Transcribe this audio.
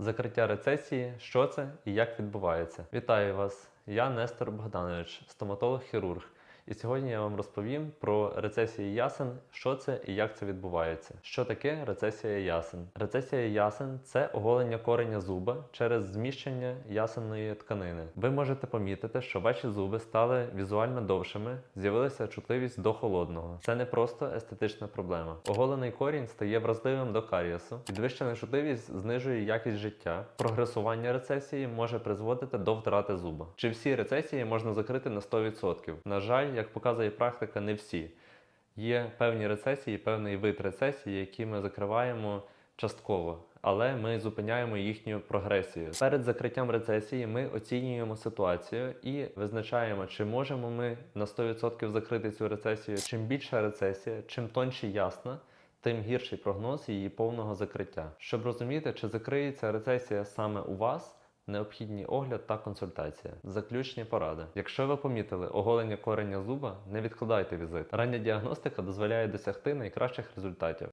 Закриття рецесії, що це і як відбувається. Вітаю вас! Я Нестор Богданович, стоматолог-хірург. І сьогодні я вам розповім про рецесію ясен, що це і як це відбувається. Що таке рецесія ясен? Рецесія ясен це оголення кореня зуба через зміщення ясенної тканини. Ви можете помітити, що ваші зуби стали візуально довшими, з'явилася чутливість до холодного. Це не просто естетична проблема. Оголений корінь стає вразливим до карієсу. Підвищена чутливість знижує якість життя. Прогресування рецесії може призводити до втрати зуба. Чи всі рецесії можна закрити на 100%? На жаль, як показує практика, не всі. Є певні рецесії, певний вид рецесії, які ми закриваємо частково, але ми зупиняємо їхню прогресію. Перед закриттям рецесії ми оцінюємо ситуацію і визначаємо, чи можемо ми на 100% закрити цю рецесію. Чим більша рецесія, чим тоньше ясна. Тим гірший прогноз її повного закриття. Щоб розуміти, чи закриється рецесія саме у вас, необхідний огляд та консультація. Заключні поради. Якщо ви помітили оголення кореня зуба, не відкладайте візит. Рання діагностика дозволяє досягти найкращих результатів.